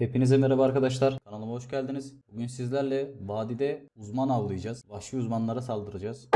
Hepinize merhaba arkadaşlar. Kanalıma hoş geldiniz. Bugün sizlerle vadide uzman avlayacağız. Vahşi uzmanlara saldıracağız.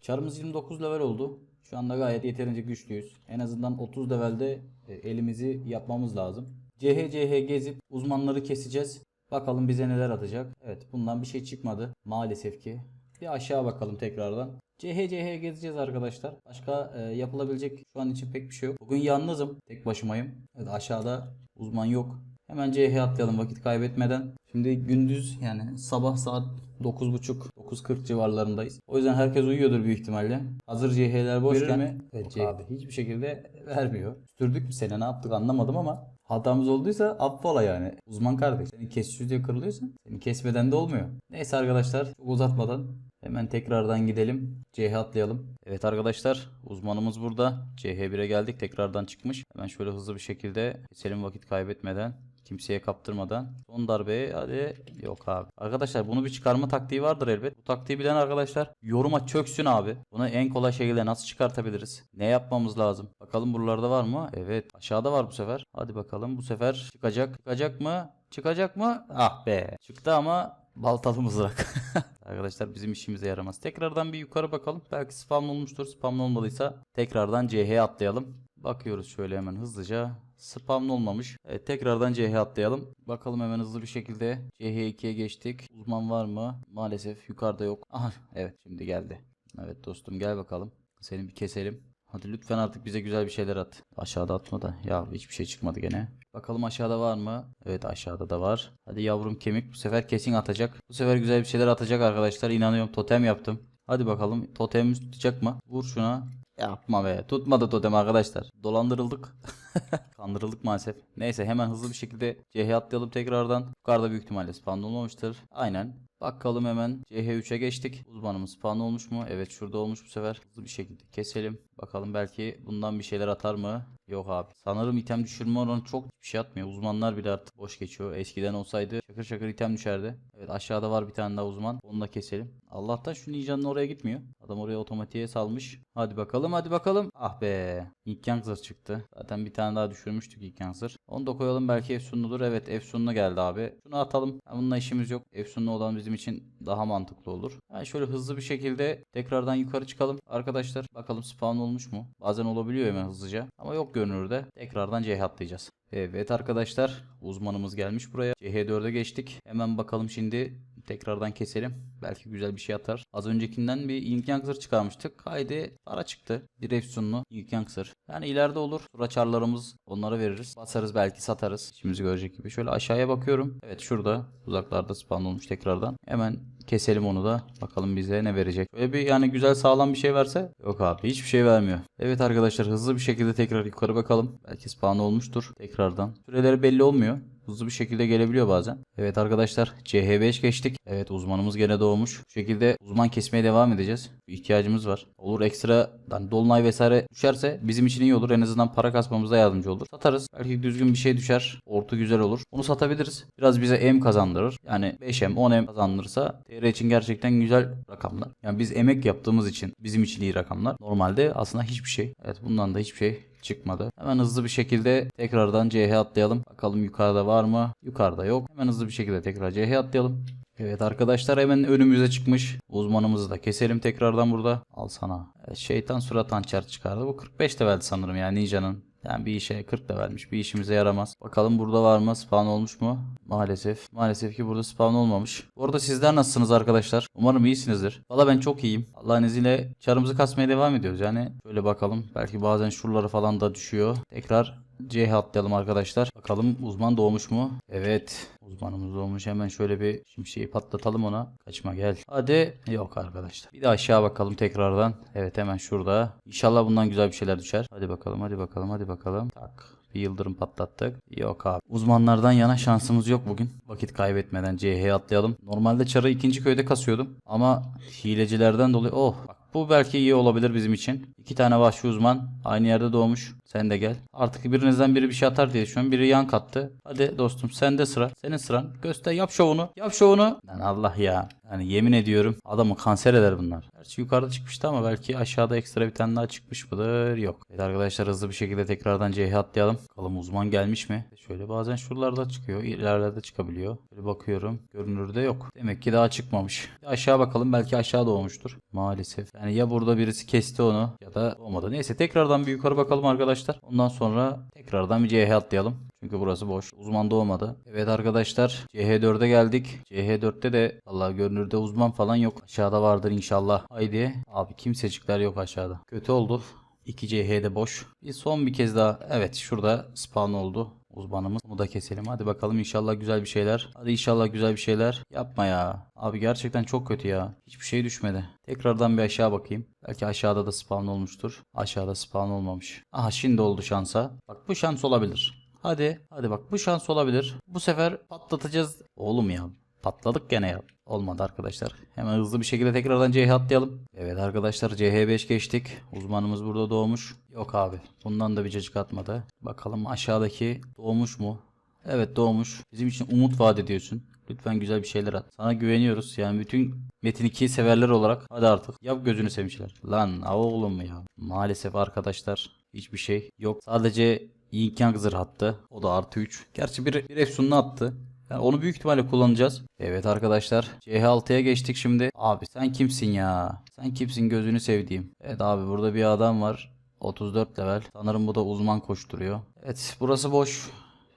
Çarımız 29 level oldu. Şu anda gayet yeterince güçlüyüz. En azından 30 levelde e, elimizi yapmamız lazım. CHCH gezip uzmanları keseceğiz. Bakalım bize neler atacak. Evet bundan bir şey çıkmadı. Maalesef ki. Bir aşağı bakalım tekrardan. CHCH gezeceğiz arkadaşlar. Başka e, yapılabilecek şu an için pek bir şey yok. Bugün yalnızım. Tek başımayım. Evet aşağıda uzman yok. Hemen CH atlayalım vakit kaybetmeden. Şimdi gündüz yani sabah saat 9.30-9.40 civarlarındayız. O yüzden herkes uyuyordur büyük ihtimalle. Hazır CH'ler boşken mi? Evet, abi hiçbir şekilde vermiyor. Sürdük bir sene ne yaptık anlamadım ama hatamız olduysa affola yani. Uzman kardeş. Seni kesiyoruz diye kırılıyorsa seni kesmeden de olmuyor. Neyse arkadaşlar çok uzatmadan Hemen tekrardan gidelim. CH atlayalım. Evet arkadaşlar uzmanımız burada. CH1'e geldik tekrardan çıkmış. Hemen şöyle hızlı bir şekilde keselim vakit kaybetmeden. Kimseye kaptırmadan. Son darbeye hadi yok abi. Arkadaşlar bunu bir çıkarma taktiği vardır elbet. Bu taktiği bilen arkadaşlar yoruma çöksün abi. Bunu en kolay şekilde nasıl çıkartabiliriz? Ne yapmamız lazım? Bakalım buralarda var mı? Evet aşağıda var bu sefer. Hadi bakalım bu sefer çıkacak. Çıkacak mı? Çıkacak mı? Ah be. Çıktı ama baltalı mızrak. Arkadaşlar bizim işimize yaramaz. Tekrardan bir yukarı bakalım. Belki spam olmuştur. Spam olmadıysa tekrardan CH'ye atlayalım. Bakıyoruz şöyle hemen hızlıca. Spam olmamış. Evet, tekrardan CH atlayalım. Bakalım hemen hızlı bir şekilde. CH2'ye geçtik. Uzman var mı? Maalesef yukarıda yok. Aha evet şimdi geldi. Evet dostum gel bakalım. Seni bir keselim. Hadi lütfen artık bize güzel bir şeyler at. Aşağıda atma da. Ya hiçbir şey çıkmadı gene. Bakalım aşağıda var mı? Evet aşağıda da var. Hadi yavrum kemik bu sefer kesin atacak. Bu sefer güzel bir şeyler atacak arkadaşlar. İnanıyorum totem yaptım. Hadi bakalım totemimiz tutacak mı? Vur şuna. Yapma be. Tutmadı totem arkadaşlar. Dolandırıldık. Kandırıldık maalesef. Neyse hemen hızlı bir şekilde CH atlayalım tekrardan. Yukarıda büyük ihtimalle spawn olmamıştır. Aynen. Bakalım hemen CH3'e geçtik. Uzmanımız spawn olmuş mu? Evet şurada olmuş bu sefer. Hızlı bir şekilde keselim. Bakalım belki bundan bir şeyler atar mı? Yok abi. Sanırım item düşürme oranı çok bir şey atmıyor. Uzmanlar bile artık boş geçiyor. Eskiden olsaydı şakır şakır item düşerdi. Evet aşağıda var bir tane daha uzman. Onu da keselim. Allah'tan şu ninjanın oraya gitmiyor. Adam oraya otomatiğe salmış. Hadi bakalım hadi bakalım. Ah be. İlk yansır çıktı. Zaten bir tane daha düşürmüştük ilk yansır. Onu da koyalım belki Efsunludur. Evet Efsunlu geldi abi. Şunu atalım. Bununla işimiz yok. Efsunlu olan bizim için daha mantıklı olur. Yani şöyle hızlı bir şekilde tekrardan yukarı çıkalım. Arkadaşlar bakalım spawn olmuş mu? Bazen olabiliyor hemen hızlıca. Ama yok görünürde. Tekrardan CH atlayacağız. Evet arkadaşlar uzmanımız gelmiş buraya. CH4'e geçtik. Hemen bakalım şimdi tekrardan keselim. Belki güzel bir şey atar. Az öncekinden bir Ink Yankser çıkarmıştık. Haydi para çıktı. Bir Efsunlu Ink Yankser. Yani ileride olur. Suraçarlarımız onlara veririz. Basarız belki satarız. İşimizi görecek gibi. Şöyle aşağıya bakıyorum. Evet şurada uzaklarda spawn olmuş tekrardan. Hemen keselim onu da. Bakalım bize ne verecek. Böyle bir yani güzel sağlam bir şey verse. Yok abi hiçbir şey vermiyor. Evet arkadaşlar hızlı bir şekilde tekrar yukarı bakalım. Belki spawn olmuştur tekrardan. Süreleri belli olmuyor. Hızlı bir şekilde gelebiliyor bazen. Evet arkadaşlar CH5 geçtik. Evet uzmanımız gene doğmuş. Bu şekilde uzman kesmeye devam edeceğiz. Bir ihtiyacımız var. Olur ekstra yani dolunay vesaire düşerse bizim için iyi olur. En azından para kasmamıza yardımcı olur. Satarız. Belki düzgün bir şey düşer. Ortu güzel olur. Onu satabiliriz. Biraz bize M kazandırır. Yani 5M 10M kazandırırsa TR için gerçekten güzel rakamlar. Yani biz emek yaptığımız için bizim için iyi rakamlar. Normalde aslında hiçbir şey. Evet bundan da hiçbir şey çıkmadı. Hemen hızlı bir şekilde tekrardan CH atlayalım. Bakalım yukarıda var mı? Yukarıda yok. Hemen hızlı bir şekilde tekrar CH atlayalım. Evet arkadaşlar hemen önümüze çıkmış. Uzmanımızı da keselim tekrardan burada. Al sana. Evet, şeytan surat hançer çıkardı. Bu 45 leveldi sanırım yani Ninja'nın. Yani bir işe 40 da vermiş. Bir işimize yaramaz. Bakalım burada var mı? Spawn olmuş mu? Maalesef. Maalesef ki burada spawn olmamış. Bu arada sizler nasılsınız arkadaşlar? Umarım iyisinizdir. Valla ben çok iyiyim. Allah'ın izniyle çarımızı kasmaya devam ediyoruz. Yani şöyle bakalım. Belki bazen şuraları falan da düşüyor. Tekrar CH atlayalım arkadaşlar. Bakalım uzman doğmuş mu? Evet. Uzmanımız doğmuş. Hemen şöyle bir şimşeği patlatalım ona. Kaçma gel. Hadi. Yok arkadaşlar. Bir de aşağı bakalım tekrardan. Evet hemen şurada. İnşallah bundan güzel bir şeyler düşer. Hadi bakalım hadi bakalım hadi bakalım. Tak. Bir yıldırım patlattık. Yok abi. Uzmanlardan yana şansımız yok bugün. Vakit kaybetmeden CH'ye atlayalım. Normalde çarı ikinci köyde kasıyordum. Ama hilecilerden dolayı oh bak bu belki iyi olabilir bizim için. İki tane vahşi uzman aynı yerde doğmuş. Sen de gel. Artık birinizden biri bir şey atar diye düşünüyorum. Biri yan kattı. Hadi dostum sende sıra. Senin sıran. Göster yap şovunu. Yap şovunu. Lan Allah ya. Yani yemin ediyorum adamı kanser eder bunlar. Gerçi yukarıda çıkmıştı ama belki aşağıda ekstra bir tane daha çıkmış mıdır? Yok. Evet arkadaşlar hızlı bir şekilde tekrardan CH atlayalım. Bakalım uzman gelmiş mi? Şöyle bazen şuralarda çıkıyor. ilerlerde çıkabiliyor. Böyle bakıyorum. Görünürde yok. Demek ki daha çıkmamış. Bir aşağı bakalım. Belki aşağı doğmuştur. Maalesef. Yani ya burada birisi kesti onu ya da olmadı. Neyse tekrardan bir yukarı bakalım arkadaşlar. Ondan sonra tekrardan bir CH atlayalım. Çünkü burası boş. Uzman doğmadı. Evet arkadaşlar CH4'e geldik. CH4'te de Allah görünürde uzman falan yok. Aşağıda vardır inşallah. Haydi. Abi kimsecikler yok aşağıda. Kötü oldu. 2 CH'de boş. Bir son bir kez daha. Evet şurada spawn oldu. Uzmanımız. Bunu da keselim. Hadi bakalım inşallah güzel bir şeyler. Hadi inşallah güzel bir şeyler. Yapma ya. Abi gerçekten çok kötü ya. Hiçbir şey düşmedi. Tekrardan bir aşağı bakayım. Belki aşağıda da spawn olmuştur. Aşağıda spawn olmamış. Aha şimdi oldu şansa. Bak bu şans olabilir. Hadi. Hadi bak bu şans olabilir. Bu sefer patlatacağız. Oğlum ya. Patladık gene ya. Olmadı arkadaşlar. Hemen hızlı bir şekilde tekrardan CH atlayalım. Evet arkadaşlar CH5 geçtik. Uzmanımız burada doğmuş. Yok abi. Bundan da bir cacık atmadı. Bakalım aşağıdaki doğmuş mu? Evet doğmuş. Bizim için umut vaat ediyorsun. Lütfen güzel bir şeyler at. Sana güveniyoruz. Yani bütün Metin 2 severler olarak hadi artık yap gözünü sevmişler. Lan oğlum ya. Maalesef arkadaşlar hiçbir şey yok. Sadece Yin Yang zırh attı. O da artı 3. Gerçi bir, bir Efsun'unu attı. Yani onu büyük ihtimalle kullanacağız. Evet arkadaşlar. CH6'ya geçtik şimdi. Abi sen kimsin ya? Sen kimsin gözünü sevdiğim. Evet abi burada bir adam var. 34 level. Sanırım bu da uzman koşturuyor. Evet burası boş.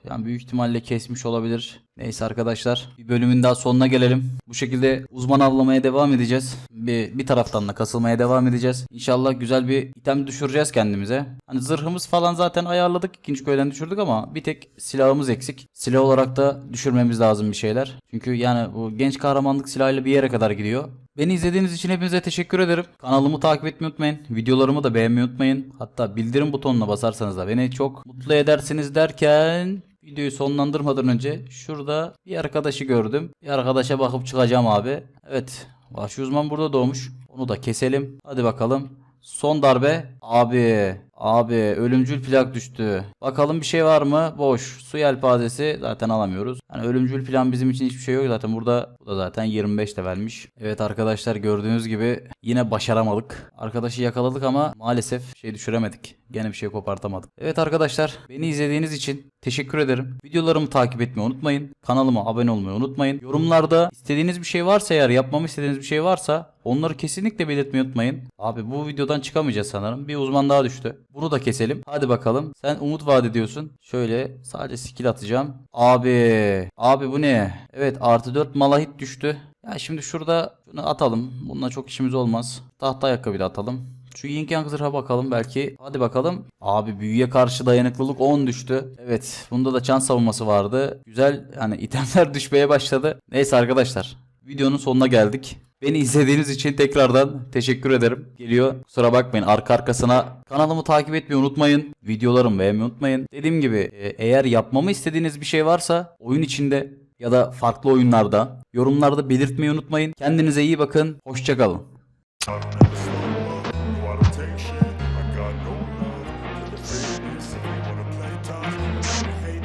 Yani büyük ihtimalle kesmiş olabilir. Neyse arkadaşlar bir bölümün daha sonuna gelelim. Bu şekilde uzman avlamaya devam edeceğiz. Bir, bir taraftan da kasılmaya devam edeceğiz. İnşallah güzel bir item düşüreceğiz kendimize. Hani zırhımız falan zaten ayarladık. ikinci köyden düşürdük ama bir tek silahımız eksik. Silah olarak da düşürmemiz lazım bir şeyler. Çünkü yani bu genç kahramanlık silahıyla bir yere kadar gidiyor. Beni izlediğiniz için hepinize teşekkür ederim. Kanalımı takip etmeyi unutmayın. Videolarımı da beğenmeyi unutmayın. Hatta bildirim butonuna basarsanız da beni çok mutlu edersiniz derken videoyu sonlandırmadan önce şurada bir arkadaşı gördüm. Bir arkadaşa bakıp çıkacağım abi. Evet. Vahşi uzman burada doğmuş. Onu da keselim. Hadi bakalım. Son darbe. Abi. Abi ölümcül plak düştü. Bakalım bir şey var mı? Boş. Su yelpazesi zaten alamıyoruz. Yani ölümcül plan bizim için hiçbir şey yok zaten. Burada bu da zaten 25 de vermiş. Evet arkadaşlar gördüğünüz gibi yine başaramadık. Arkadaşı yakaladık ama maalesef şey düşüremedik. Gene bir şey kopartamadık. Evet arkadaşlar beni izlediğiniz için teşekkür ederim. Videolarımı takip etmeyi unutmayın. Kanalıma abone olmayı unutmayın. Yorumlarda istediğiniz bir şey varsa eğer yapmamı istediğiniz bir şey varsa onları kesinlikle belirtmeyi unutmayın. Abi bu videodan çıkamayacağız sanırım. Bir uzman daha düştü. Bunu da keselim. Hadi bakalım. Sen umut vaat ediyorsun. Şöyle sadece skill atacağım. Abi. Abi bu ne? Evet artı 4 malahit düştü. Ya şimdi şurada şunu atalım. Bununla çok işimiz olmaz. Tahta ayakkabı da atalım. Şu Yin Yang zırha bakalım belki. Hadi bakalım. Abi büyüye karşı dayanıklılık 10 düştü. Evet. Bunda da çan savunması vardı. Güzel yani itemler düşmeye başladı. Neyse arkadaşlar. Videonun sonuna geldik. Beni izlediğiniz için tekrardan teşekkür ederim. Geliyor. Kusura bakmayın arka arkasına. Kanalımı takip etmeyi unutmayın. Videolarımı beğenmeyi unutmayın. Dediğim gibi e, eğer yapmamı istediğiniz bir şey varsa oyun içinde ya da farklı oyunlarda yorumlarda belirtmeyi unutmayın. Kendinize iyi bakın. Hoşçakalın. I got no love for the fakeness. If you wanna play tough, hate